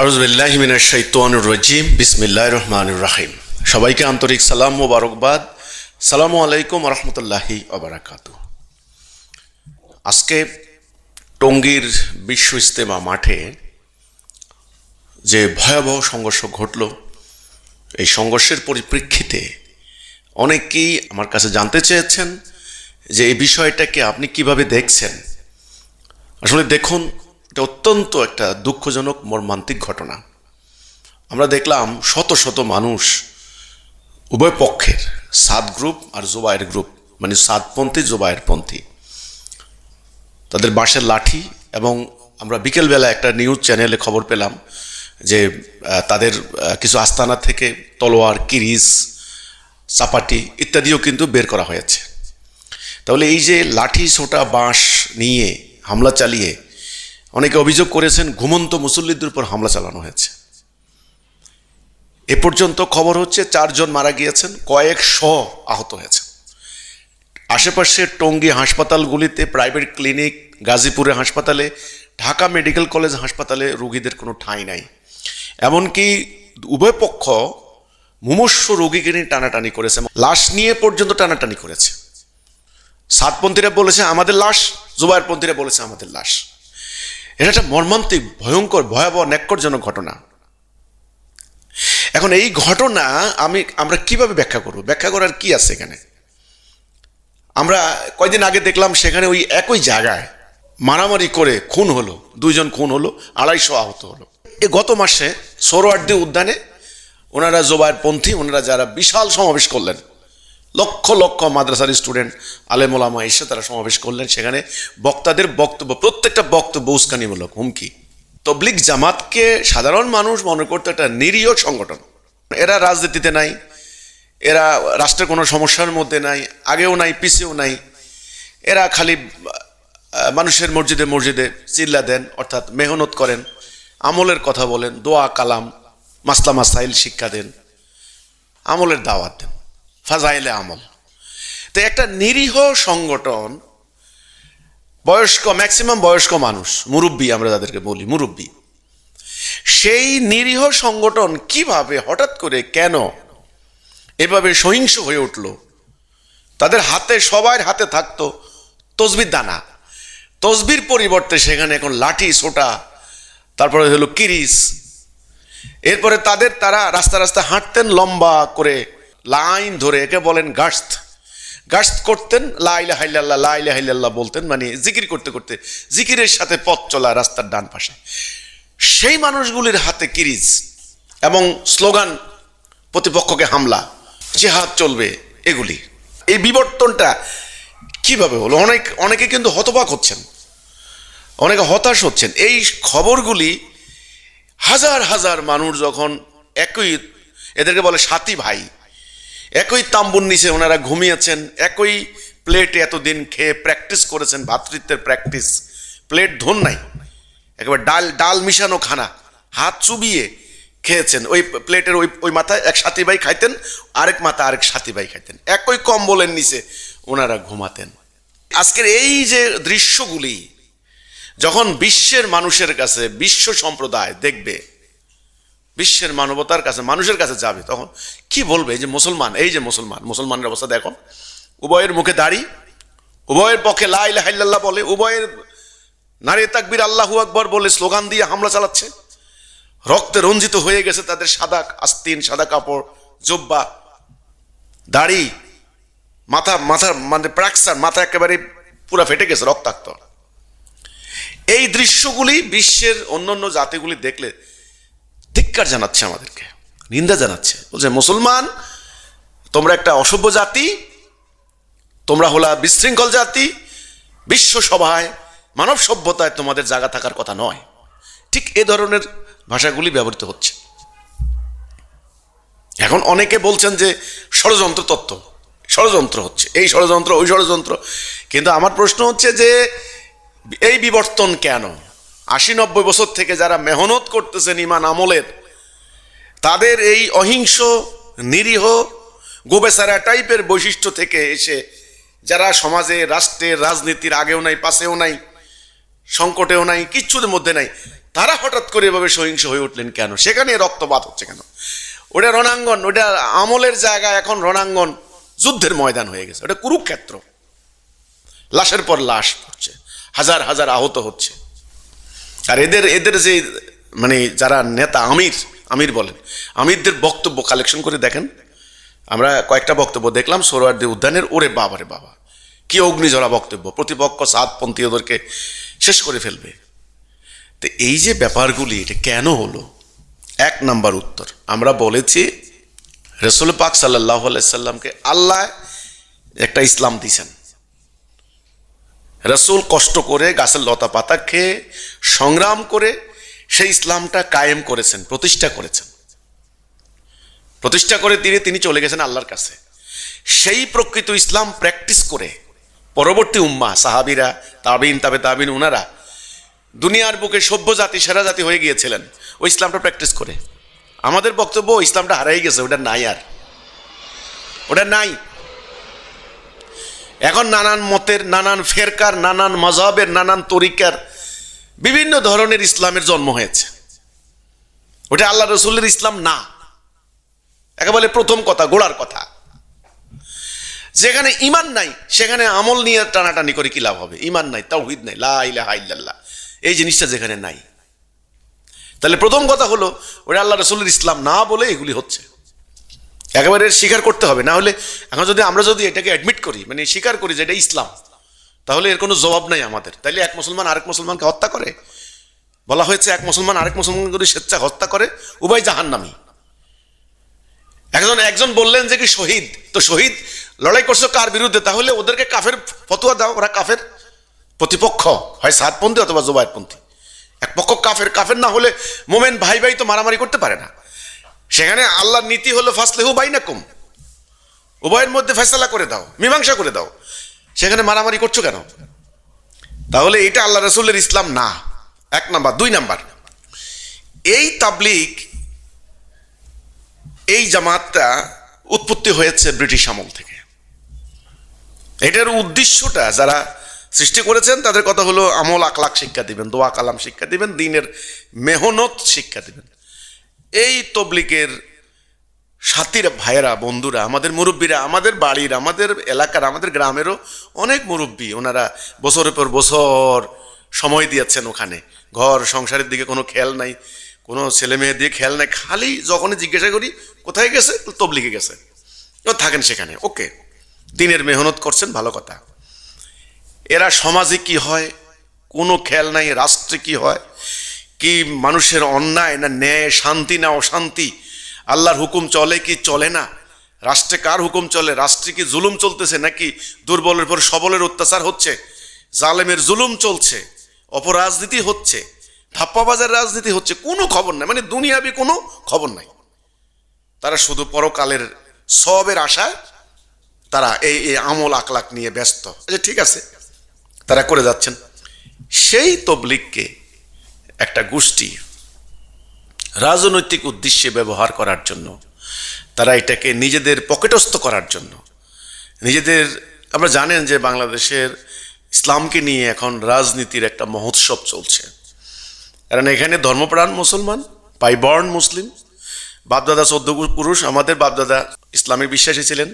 আরজবিল্লাহিমিনা শৈতানুর রজিম বিসমিল্লাহ রহমানুর রাহিম। সবাইকে আন্তরিক সালাম মোবারকবাদ। সালামু আলাইকুম রহমতুল্লাহি অবরাকাতু আজকে টঙ্গীর বিশ্ব ইস্তেমা মাঠে যে ভয়াবহ সংঘর্ষ ঘটল, এই সংঘর্ষের পরিপ্রেক্ষিতে অনেকেই আমার কাছে জানতে চেয়েছেন যে এই বিষয়টাকে আপনি কীভাবে দেখছেন। আসলে দেখুন এটা অত্যন্ত একটা দুঃখজনক, মর্মান্তিক ঘটনা। আমরা দেখলাম শত শত মানুষ উভয় পক্ষের সাত গ্রুপ আর জোবায়ের গ্রুপ মানে সাতপন্থী জোবায়ের পন্থী। তাদের বাঁশের লাঠি এবং আমরা বিকেলবেলা একটা নিউজ চ্যানেলে খবর পেলাম যে তাদের কিছু আস্তানা থেকে তলোয়ার কিরিস চাপাটি ইত্যাদিও কিন্তু বের করা হয়েছে। তাহলে এই যে লাঠি, ছোটা, বাঁশ নিয়ে হামলা চালিয়ে অনেকে অভিযোগ করেছেন ঘুমন্ত মুসল্লিদের উপর হামলা চালানো হয়েছে। এ পর্যন্ত খবর হচ্ছে চারজন মারা গিয়েছেন, কয়েকশ আহত হয়েছে। আশেপাশে টঙ্গী হাসপাতালগুলিতে প্রাইভেট ক্লিনিক গাজীপুরের হাসপাতালে, ঢাকা মেডিকেল কলেজ হাসপাতালে রোগীদের কোনো ঠাঁই নাই। এমনকি উভয় পক্ষ মুমূর্ষ রোগীকে নিয়ে টানাটানি করেছে লাশ নিয়ে পর্যন্ত টানাটানি করেছে। সাতপন্থীরা বলেছে, আমাদের লাশ। জুবাইরপন্থীরা বলেছে, আমাদের লাশ। এটা একটা মর্মান্তিক, ভয়ঙ্কর, ভয়াবহ ন্যাক্করজনক ঘটনা। এখন এই ঘটনা আমি, আমরা কীভাবে ব্যাখ্যা করব? ব্যাখ্যা করার কি আছে এখানে? আমরা কয়দিন আগে দেখলাম সেখানে ওই একই জায়গায় মারামারি করে খুন হলো, দুইজন খুন হলো, আড়াইশো আহত হলো। এ গত মাসে সোরোয়ার্দি উদ্যানে ওনারা জোবায়ের পন্থী, ওনারা যারা বিশাল সমাবেশ করলেন লক্ষ লক্ষ মাদ্রাসার স্টুডেন্ট আলেমোলামা এসে তারা সমাবেশ করলেন। সেখানে বক্তাদের বক্তব্য, প্রত্যেকটা বক্তব্য উস্কানিমূলক, হুমকি। তবলিক জামাতকে সাধারণ মানুষ মনে করতো একটা নিরীহ সংগঠন। এরা রাজনীতিতে নাই, এরা রাষ্ট্রের কোনো সমস্যার মধ্যে নাই, আগেও নাই পিছেও নাই। এরা খালি মানুষের মসজিদে মসজিদে চিল্লা দেন, অর্থাৎ মেহনত করেন, আমলের কথা বলেন, দোয়া, কালাম মাসলা মাসাইল শিক্ষা দেন, আমলের দাওয়াত দেন। ফাজাইলে আমল। তো একটা নিরীহ সংগঠন, বয়স্ক ম্যাক্সিমাম বয়স্ক মানুষ, মুরব্বী আমরা যাদেরকে বলি, মুরব্বী। সেই নিরীহ সংগঠন কীভাবে হঠাৎ করে কেন এভাবে সহিংস হয়ে উঠল? তাদের হাতে, সবার হাতে থাকতো তসবির দানা। তসবির পরিবর্তে সেখানে এখন লাঠি সোটা তারপরে হলো কিরিস এরপরে তাদের তারা রাস্তা রাস্তা হাঁটতেন লম্বা করে লাইন ধরে একে বলেন গাস্ত গাস্ত করতেন লাইলা হাইলাল্লাহ লাইলা হাইলাল্লাহ বলতেন মানে জিকির করতে করতে জিকিরের সাথে পথ চলা রাস্তার ডান পাশে। সেই মানুষগুলির হাতে কিরিজ এবং স্লোগান, প্রতিপক্ষকে হামলা, জেহাদ চলবে, এগুলি। এই বিবর্তনটা কীভাবে হলো? অনেক, অনেকে কিন্তু হতবাক হচ্ছেন। অনেকে হতাশ হচ্ছেন। এই খবরগুলি হাজার হাজার মানুষ যখন একই, এদেরকে বলে সাথী ভাই একই তাম্বুর নিচে ওনারা ঘুমিয়েছেন, একই প্লেটে এতদিন খেয়ে প্র্যাকটিস করেছেন, ভাতৃত্বের প্র্যাকটিস প্লেট ধন নাই, একেবারে ডাল ডাল মিশানো খানা, হাত চুবিয়ে খেয়েছেন। ওই প্লেটের ওই ওই মাথায় এক সাথী ভাই খাইতেন, আরেক মাথা আরেক সাথী ভাই খাইতেন। একই কম্বলের নিচে ওনারা ঘুমাতেন। আজকের এই যে দৃশ্যগুলি, যখন বিশ্বের মানুষের কাছে, বিশ্ব সম্প্রদায় দেখবে বিশ্বের মানবতার কাছে, মানুষের কাছে যাবে তখন কি বলবে? এই যে মুসলমান, এই যে মুসলমান, মুসলমানের অবস্থা দেখো। উভয়ের মুখে দাড়ি, উভয়ের পক্ষে লাই লাহাইল্লাহ বলে, উভয়ের নারী তাকবির আল্লাহু আকবর বলে স্লোগান দিয়ে হামলা চালাচ্ছে। রক্তে রঞ্জিত হয়ে গেছে তাদের সাদা আস্তিন, সাদা কাপড়, জব্বা, দাড়ি, মাথা মাথা মানে প্রাক্সার, মাথা একেবারে পুরা ফেটে গেছে রক্তাক্ত। এই দৃশ্যগুলি বিশ্বের অন্যান্য জাতিগুলি দেখলে ধিক্কার জানাচ্ছে আমাদেরকে, নিন্দা জানাচ্ছে। বলছে, মুসলমান, তোমরা একটা অসভ্য জাতি, তোমরা হলা বিশৃঙ্খল জাতি, বিশ্ব সভায়, মানব সভ্যতায় তোমাদের জায়গা থাকার কথা নয়। ঠিক এ ধরনের ভাষাগুলি ব্যবহৃত হচ্ছে। এখন অনেকে বলছেন যে ষড়যন্ত্র তত্ত্ব, ষড়যন্ত্র হচ্ছে, এই ষড়যন্ত্র, ওই ষড়যন্ত্র। কিন্তু আমার প্রশ্ন হচ্ছে যে, এই বিবর্তন কেন? আশি নব্বই বছর থেকে যারা মেহনত করতেছেন ইমান আমলের তাদের এই অহিংস, নিরীহ গোবেসারা টাইপের বৈশিষ্ট্য থেকে এসে যারা সমাজে রাষ্ট্রের রাজনীতির আগেও নাই, পাশেও নাই, সংকটেও নাই কিচ্ছুদের মধ্যে নাই, তারা হঠাৎ করে এভাবে সহিংস হয়ে উঠলেন কেন? সেখানে রক্তপাত হচ্ছে কেন? ওটা রণাঙ্গন, ওটা আমলের জায়গা, এখন রণাঙ্গন যুদ্ধের ময়দান হয়ে গেছে। ওটা কুরুক্ষেত্র। লাশের পর লাশ হচ্ছে হাজার হাজার আহত হচ্ছে। আর এদের এদের যে মানে যারা নেতা, আমির আমির বলেন। আমিরদের বক্তব্য কালেকশন করে দেখেন। আমরা কয়েকটা বক্তব্য দেখলাম সোহরাওয়ার্দী উদ্যানের, ওরে বাবা রে বাবা, কি অগ্নিঝরা বক্তব্য, প্রতিপক্ষ সাতপন্থী ওদেরকে শেষ করে ফেলবে। তো এই যে ব্যাপারগুলি, এটা কেন হলো? এক নাম্বার উত্তর, আমরা বলেছি, রসুল পাক সাল্লাহ সাল্লামকে আল্লাহ একটা ইসলাম দিয়েছেন। রসুল কষ্ট করে গাছের লতা পাতা খেয়ে সংগ্রাম করে সেই ইসলামটা কায়েম করেছেন, প্রতিষ্ঠা করেছেন। প্রতিষ্ঠা করে তিনি তিনি চলে গেছেন আল্লাহর কাছে। সেই প্রকৃত ইসলাম প্র্যাকটিস করে পরবর্তী উম্মা সাহাবিরা, তাবিন, তাবে তাবিন, উনারা দুনিয়ার বুকে সভ্য জাতি, সেরা জাতি হয়ে গিয়েছিলেন। ওই ইসলামটা প্র্যাকটিস করে। আমাদের বক্তব্য ইসলামটা হারাই গেছে, ওটা নাই আর। ওটা নাই। এখন নানান মতের, নানান ফেরকার, নানান মজাবের, নানান তরিকার বিভিন্ন ধরনের ইসলামের জন্ম হয়েছে। ওটা আল্লাহ রসুল্লের ইসলাম না। একেবারে প্রথম কথা, গোড়ার কথা। যেখানে ইমান নাই, সেখানে আমল নিয়ে টানাটানি করে কি লাভ হবে? ইমান নাই তাও তাওহিদ নাই, লা ইলাহা ইল্লাল্লাহ। এই জিনিসটা যেখানে নাই। তাহলে প্রথম কথা হলো, ওটা আল্লাহ রসুলের ইসলাম না বলে এগুলি হচ্ছে। একেবারে স্বীকার করতে হবে। না হলে, এখন যদি আমরা যদি এটাকে অ্যাডমিট করি মানে স্বীকার করি যে এটা ইসলাম তাহলে এর কোনো জবাব নাই আমাদের। তাইলে এক মুসলমান আরেক মুসলমানকে হত্যা করে? বলা হয়েছে এক মুসলমান আরেক মুসলমান যদি স্বেচ্ছা হত্যা করে, উভয় জাহান্নামী। একজন একজন বললেন যে কি শহীদ? তো শহীদ লড়াই করছ কার বিরুদ্ধে? তাহলে ওদেরকে কাফের ফতুয়া দাও, ওরা কাফের প্রতিপক্ষ, হয় সাতপন্থী অথবা জোবায়তপন্থী। এক পক্ষ কাফের কাফের না হলে মোমেন ভাই ভাই তো মারামারি করতে পারে না। সেখানে আল্লাহর নীতি হলো ফাসলেহু বাইনাকুম। উভয়ের মধ্যে ফেসলা করে দাও, মীমাংসা করে দাও। সেখানে মারামারি করছ কেন? তাহলে এটা আল্লাহ রসুলের ইসলাম না। এক নাম্বার। দুই নাম্বার। এই তাবলিক এই জামাতটা উৎপত্তি হয়েছে ব্রিটিশ আমল থেকে। এটার উদ্দেশ্যটা যারা সৃষ্টি করেছেন, তাদের কথা হলো আমল আকলাক শিক্ষা দিবেন, দোয়া, কালাম শিক্ষা দিবেন, দিনের মেহনত শিক্ষা দিবেন। এই তবলিকের সাথীরা, ভাইয়েরা, বন্ধুরা, আমাদের মুরব্বীরা, আমাদের বাড়ির, আমাদের এলাকার, আমাদের গ্রামেরও অনেক মুরব্বী ওনারা বছরের পর বছর সময় দিয়েছেন ওখানে। ঘর, সংসারের দিকে কোনো খেয়াল নাই, কোনো ছেলে মেয়ে দিয়ে খেয়াল নাই, খালি যখনই জিজ্ঞাসা করি, কোথায় গেছে? তবলিগে গেছে। ও থাকেন সেখানে, ওকে। দিনের মেহনত করছেন, ভালো কথা। এরা সমাজে কি হয়? কোনো খেয়াল নাই, রাষ্ট্রে কি হয়? কি মানুষের অন্যায় না ন্যায়, শান্তি না অশান্তি? আল্লাহর হুকুম চলে কি চলে না? রাষ্ট্রে কার হুকুম চলে? রাষ্ট্রে কি জুলুম চলতেছে নাকি দুর্বলের পর সবলের অত্যাচার হচ্ছে? জালেমের জুলুম চলছে, অপরাজনীতি হচ্ছে, ধাপ্পাবাজার রাজনীতি হচ্ছে, কোনো খবর নাই মানে দুনিয়াবি কোনো খবর নাই। তারা শুধু পরকালের সবের আশায় তারা এই এই আমল আকলাক নিয়ে ব্যস্ত। আচ্ছা ঠিক আছে। তারা করে যাচ্ছেন। সেই তবলিগকে একটা গোষ্ঠী রাজনৈতিক উদ্দেশ্যে ব্যবহার করার জন্য, তারা এটাকে নিজেদের পকেটস্থ করার জন্য। নিজেদের, আমরা জানেন যে বাংলাদেশের ইসলামকে নিয়ে এখন রাজনীতির একটা মহোৎসব চলছে। কারণ এখানে ধর্মপ্রাণ মুসলমান পাইবর্ন মুসলিম, বাপদাদা চোদ্দ পুরুষ, আমাদের বাপদাদা ইসলামের বিশ্বাসী ছিলেন।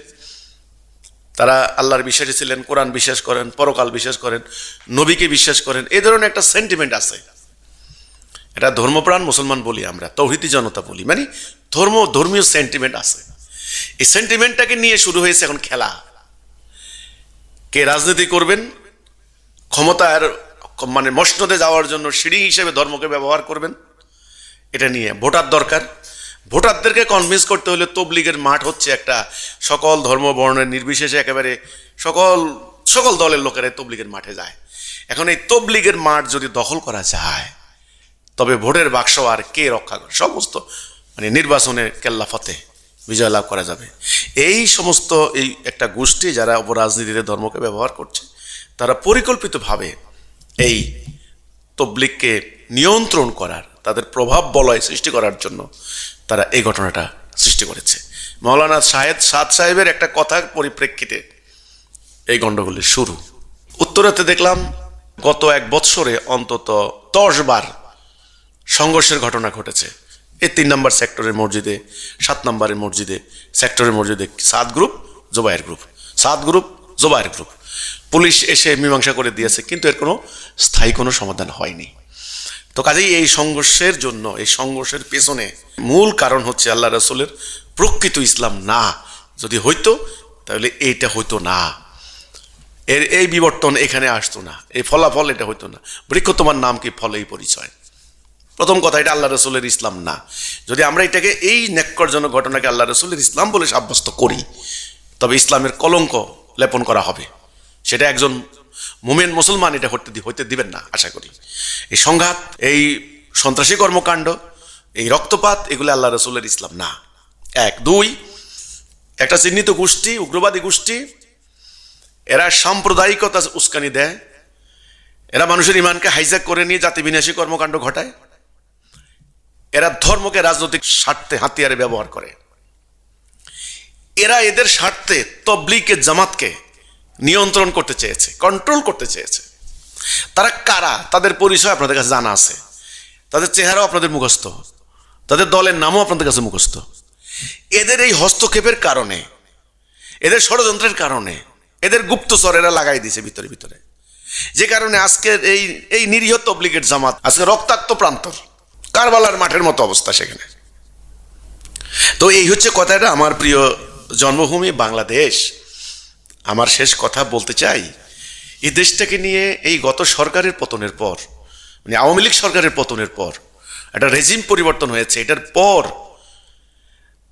তারা আল্লাহর বিশ্বাসী ছিলেন, কোরআন বিশ্বাস করেন, পরকাল বিশ্বাস করেন, নবীকে বিশ্বাস করেন, এ ধরনের একটা সেন্টিমেন্ট আছে। এটা ধর্মপ্রাণ মুসলমান বলি আমরা, তৌহিদি জনতা বলি। মানে ধর্ম, ধর্মীয় সেন্টিমেন্ট আছে। এই সেন্টিমেন্টটাকে নিয়ে শুরু হয়েছে এখন খেলা। কে রাজনীতি করবেন, ক্ষমতার মানে মসনদে যাওয়ার জন্য সিঁড়ি হিসেবে ধর্মকে ব্যবহার করবেন, এটা নিয়ে ভোটার দরকার। ভোটারদেরকে কনভিন্স করতে হলে তবলিগের মাঠ হচ্ছে একটা সকল ধর্ম, বর্ণের নির্বিশেষে একেবারে সকল সকল দলের লোকেরা তবলিগের মাঠে যায়। এখন এই তবলিগের মাঠ যদি দখল করা যায় তবে ভোটের বাক্স আর কে রক্ষা করে? সমস্ত মানে নির্বাচনে কেল্লা ফতে বিজয় লাভ করা যাবে। এই সমস্ত, এই একটা গোষ্ঠী যারা অপরাজনীতিতে ধর্মকে ব্যবহার করছে, তারা পরিকল্পিতভাবে এই তবলিগকে নিয়ন্ত্রণ করার, তাদের প্রভাব বলয় সৃষ্টি করার জন্য তারা এই ঘটনাটা সৃষ্টি করেছে। মৌলানা শাহেদ সাদ সাহেবের একটা কথার পরিপ্রেক্ষিতে এই গণ্ডগোলের শুরু। উত্তরাতে দেখলাম, গত এক বৎসরে অন্তত দশ বার সংঘর্ষের ঘটনা ঘটেছে। এই তিন নম্বর সেক্টরের মসজিদে, সাত নম্বরের মসজিদে, সেক্টরের মসজিদে সাত গ্রুপ, জোবায়ের গ্রুপ। সাত গ্রুপ, জোবায়ের গ্রুপ। পুলিশ এসে মীমাংসা করে দিয়েছে, কিন্তু এর কোনো স্থায়ী কোনো সমাধান হয়নি। তো কাজেই এই সংঘর্ষের জন্য, এই সংঘর্ষের পেছনে মূল কারণ হচ্ছে আল্লাহ রসুলের প্রকৃত ইসলাম না। যদি হইতো, তাহলে এইটা হইতো না। এর এই বিবর্তন এখানে আসতো না। এই ফলাফল এটা হইতো না। বৃক্ষ তোমার নাম কি? ফল এই পরিচয়। প্রথম কথা, এটা আল্লাহ রসুলের ইসলাম না। যদি আমরা এটাকে এই ন্যাক্করজনক ঘটনাকে আল্লাহ রসুলের ইসলাম বলে সাব্যস্ত করি, তবে ইসলামের কলঙ্ক লেপন করা হবে। সেটা একজন মুমেন মুসলমান এটা হতে হইতে দিবেন না, আশা করি। এই সংঘাত, এই সন্ত্রাসী কর্মকাণ্ড, এই রক্তপাত, এগুলো আল্লাহ রসুলের ইসলাম না। এক। দুই, একটা চিহ্নিত গোষ্ঠী, উগ্রবাদী গোষ্ঠী, এরা সাম্প্রদায়িকতা উস্কানি দেয়। এরা মানুষের ইমানকে হাইজ্যাক করে নিয়ে জাতি বিনাশী কর্মকাণ্ড ঘটায়। এরা ধর্মকে রাজনৈতিক স্বার্থে হাতিয়ারে ব্যবহার করে। এরা এদের স্বার্থে তবলিকে জামাতকে নিয়ন্ত্রণ করতে চেয়েছে কন্ট্রোল করতে চেয়েছে। তারা কারা? তাদের পরিচয় আপনাদের কাছে জানা আছে। তাদের চেহারাও আপনাদের মুখস্থ। তাদের দলের নামও আপনাদের কাছে মুখস্থ। এদের এই হস্তক্ষেপের কারণে, এদের ষড়যন্ত্রের কারণে, এদের গুপ্তচর এরা লাগাই দিয়েছে ভিতরে ভিতরে। যে কারণে আজকের এই এই নিরীহ তবলিগের জামাত, আজকে রক্তাক্ত প্রান্তর কারবালার মাঠের মতো অবস্থা সেখানে। তো এই হচ্ছে কথাটা আমার প্রিয় জন্মভূমি বাংলাদেশ। আমার শেষ কথা বলতে চাই, এই দেশটাকে নিয়ে এই গত সরকারের পতনের পর মানে আওয়ামী লীগ সরকারের পতনের পর, একটা রেজিম পরিবর্তন হয়েছে। এটার পর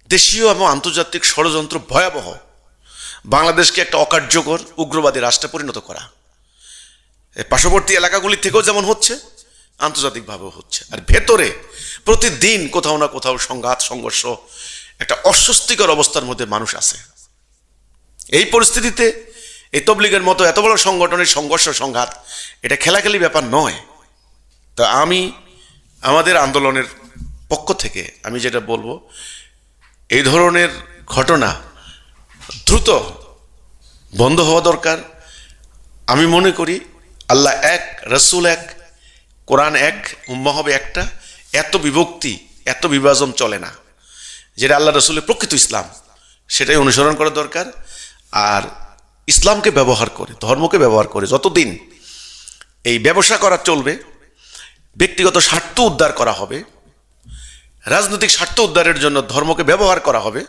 দেশীয় এবং আন্তর্জাতিক ষড়যন্ত্র ভয়াবহ। বাংলাদেশকে একটা অকার্যকর উগ্রবাদী রাষ্ট্রে পরিণত করা। পার্শ্ববর্তী এলাকাগুলি থেকেও যেমন হচ্ছে আন্তর্জাতিকভাবেও হচ্ছে। আর ভেতরে প্রতিদিন কোথাও না কোথাও সংঘাত, সংঘর্ষ, একটা অস্বস্তিকর অবস্থার মধ্যে মানুষ আছে। এই পরিস্থিতিতে এই তবলিগের মতো এত বড় সংগঠনের সংঘর্ষ, সংঘাত, এটা খেলাখেলি ব্যাপার নয়। তো আমি আমাদের আন্দোলনের পক্ষ থেকে আমি যেটা বলব, এই ধরনের ঘটনা দ্রুত বন্ধ হওয়া দরকার। আমি মনে করি আল্লাহ এক, রসুল এক কোরআন এক উম্মা হবে একটা। এত বিভক্তি, এত বিভাজন চলে না। যেটা আল্লাহ রসুলের প্রকৃত ইসলাম, সেটাই অনুসরণ করা দরকার। আর ইসলামকে ব্যবহার করে, ধর্মকে ব্যবহার করে যতদিন এই ব্যবসা করা চলবে, ব্যক্তিগত স্বার্থ উদ্ধার করা হবে, রাজনৈতিক স্বার্থ উদ্ধারের জন্য ধর্মকে ব্যবহার করা হবে,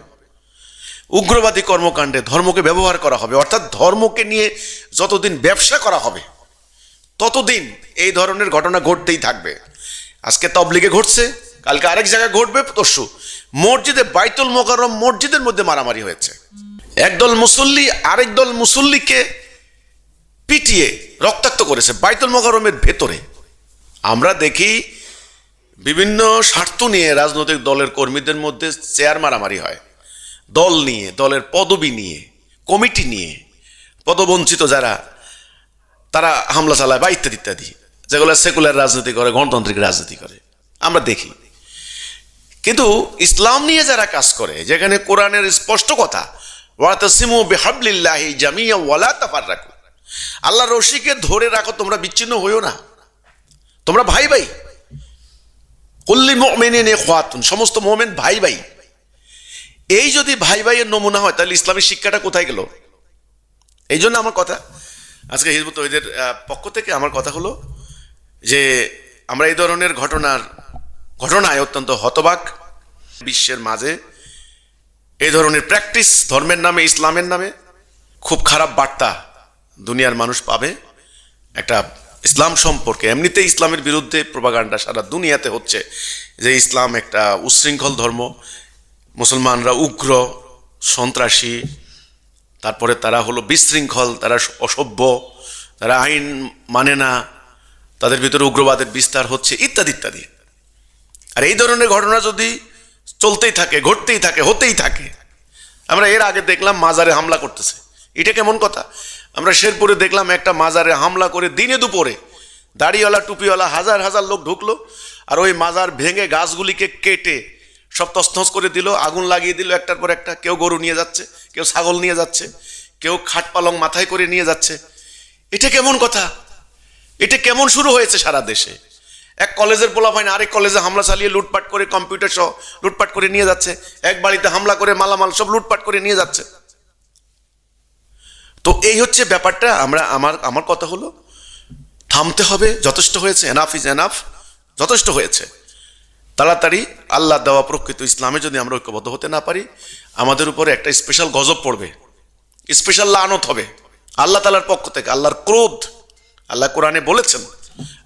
উগ্রবাদী কর্মকাণ্ডে ধর্মকে ব্যবহার করা হবে, অর্থাৎ ধর্মকে নিয়ে যতদিন ব্যবসা করা হবে ততদিন এই ধরনের ঘটনা ঘটতেই থাকবে। আজকে তবলিগে ঘটছে, কালকে আরেক জায়গায় ঘটবে পরশু। মসজিদে বাইতুল মোকাররম মসজিদের মধ্যে মারামারি হয়েছে। একদল মুসল্লি আরেক দল মুসল্লিকে পিটিয়ে রক্তাক্ত করেছে বাইতুল মোকাররমের ভেতরে। আমরা দেখি বিভিন্ন স্বার্থ নিয়ে রাজনৈতিক দলের কর্মীদের মধ্যে চেয়ার মারামারি হয়। দল নিয়ে, দলের পদবি নিয়ে, কমিটি নিয়ে, পদবঞ্চিত যারা তারা হামলা চালায় বা ইত্যাদি ইত্যাদি। যেগুলো সেকুলার রাজনীতি করে, গণতান্ত্রিক রাজনীতি করে। আমরা দেখি। কিন্তু ইসলাম নিয়ে যারা কাজ করে, যেখানে কোরআনের স্পষ্ট কথা জামিয়া ওয়ালা আল্লাহ রশিকে ধরে রাখো, তোমরা বিচ্ছিন্ন হইও না। তোমরা ভাই ভাই। কল্লি মোমেন খোয়াতুন সমস্ত মোমেন ভাই ভাই। এই যদি ভাই ভাইয়ের নমুনা হয়, তাহলে ইসলামের শিক্ষাটা কোথায় গেল? এই জন্য আমার কথা আজকে হিজবুত তহিদের পক্ষ থেকে আমার কথা হলো যে আমরা এই ধরনের ঘটনার, ঘটনায় অত্যন্ত হতবাক। বিশ্বের মাঝে এই ধরনের প্র্যাকটিস ধর্মের নামে, ইসলামের নামে খুব খারাপ বার্তা দুনিয়ার মানুষ পাবে। একটা ইসলাম সম্পর্কে এমনিতে ইসলামের বিরুদ্ধে প্রবাগান্ডা সারা দুনিয়াতে হচ্ছে যে ইসলাম একটা উচ্ছৃঙ্খল ধর্ম। মুসলমানরা উগ্র, সন্ত্রাসী তারপরে তারা হলো বিশৃঙ্খল, তারা অসভ্য, তারা আইন মানে না, তাদের ভিতরে উগ্রবাদের বিস্তার হচ্ছে, ইত্যাদি ইত্যাদি। আর এই ধরনের ঘটনা যদি চলতেই থাকে, ঘটতেই থাকে, হতেই থাকে, আমরা এর আগে দেখলাম মাজারে হামলা করতেছে। এটা কেমন কথা? আমরা শেরপুরে দেখলাম একটা মাজারে হামলা করে দিনে দুপুরে দাড়িওয়ালা, টুপিওয়ালা হাজার হাজার লোক ঢুকলো, আর ওই মাজার ভেঙে গাছগুলিকে কেটে সব তছনছ করে দিল, আগুন লাগিয়ে দিল, একটার পর একটা কেউ গরু নিয়ে যাচ্ছে, কেউ ছাগল নিয়ে যাচ্ছে, কেউ খাট পালং মাথায় করে নিয়ে যাচ্ছে। এটা কেমন কথা? এটা কেমন শুরু হয়েছে সারা দেশে? এক কলেজের বলা হয় না, আরেক কলেজে হামলা চালিয়ে লুটপাট করে কম্পিউটার সহ লুটপাট করে নিয়ে যাচ্ছে। এক বাড়িতে হামলা করে মালামাল সব লুটপাট করে নিয়ে যাচ্ছে। তো এই হচ্ছে ব্যাপারটা, আমরা, আমার আমার কথা হলো, থামতে হবে, যথেষ্ট হয়েছে এনাফ ইজ এনাফ যথেষ্ট হয়েছে। তাড়াতাড়ি আল্লাহ দেওয়া প্রকৃত ইসলামে যদি আমরা ঐক্যবদ্ধ হতে না পারি, আমাদের উপরে একটা স্পেশাল গজব পড়বে। স্পেশাল লানত হবে। আল্লাহ তালার পক্ষ থেকে, আল্লাহর ক্রোধ। আল্লাহ কোরআনে বলেছেন,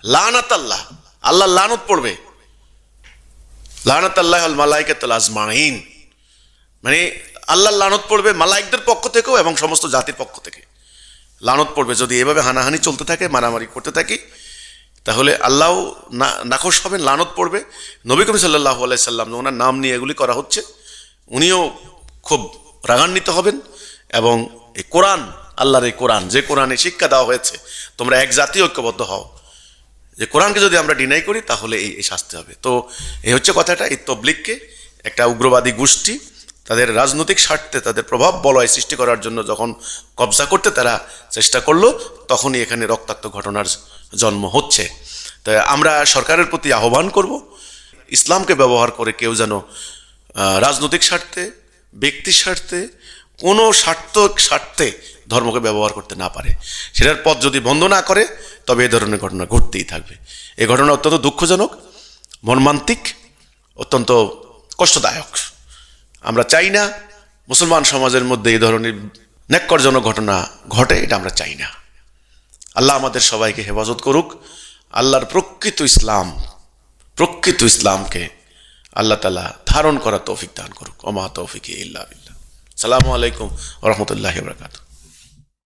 লানাত আল্লাহ। আল্লাহ লানত পড়বে। লানাত আল্লাহ আল মালাইকাতুল আজমাইন মানে আল্লাহ লানত পড়বে মালাইকদের পক্ষ থেকেও এবং সমস্ত জাতির পক্ষ থেকে। লানত পড়বে যদি এভাবে হানাহানি চলতে থাকে, মারামারি করতে থাকি তাহলে আল্লাহ না, নাখোশ হবেন, লানত পড়বে। নবী কবি সাল্লাহ সাল্লাম ওনার নাম নিয়ে এগুলি করা হচ্ছে। উনিও খুব রাগান্বিত হবেন এবং এই কোরআন, আল্লাহর এই কোরআন, যে কোরআনে শিক্ষা দেওয়া হয়েছে, তোমরা এক জাতি ঐক্যবদ্ধ হও। যে কোরআনকে যদি আমরা ডিনাই করি, তাহলে এই এই শাস্তি হবে। তো এই হচ্ছে কথাটা, এই তবলিগকে একটা উগ্রবাদী গোষ্ঠী, তাদের রাজনৈতিক স্বার্থে তাদের প্রভাব বলয় সৃষ্টি করার জন্য যখন কবজা করতে তারা চেষ্টা করল, তখনই এখানে রক্তাক্ত ঘটনার জন্ম হচ্ছে। তাই আমরা সরকারের প্রতি আহ্বান করব, ইসলামকে ব্যবহার করে কেউ যেন রাজনৈতিক স্বার্থে, ব্যক্তি স্বার্থে, কোনো স্বার্থ স্বার্থে ধর্মকে ব্যবহার করতে না পারে। সেটার পথ যদি বন্ধ না করে, তবে এ ধরনের ঘটনা ঘটতেই থাকবে। এ ঘটনা অত্যন্ত দুঃখজনক, মর্মান্তিক, অত্যন্ত কষ্টদায়ক। আমরা চাই না মুসলমান সমাজের মধ্যে এই ধরনের ন্যাক্করজনক ঘটনা ঘটে, এটা আমরা চাই না। আল্লাহ আমাদের সবাইকে হেফাজত করুক। আল্লাহর প্রকৃত ইসলাম, প্রকৃত ইসলামকে আল্লাহ তালা ধারণ করা তৌফিক দান করুক। অমা তৌফিক ইল্লা সালামু আলাইকুম রহমতুল্লাহ বরকাত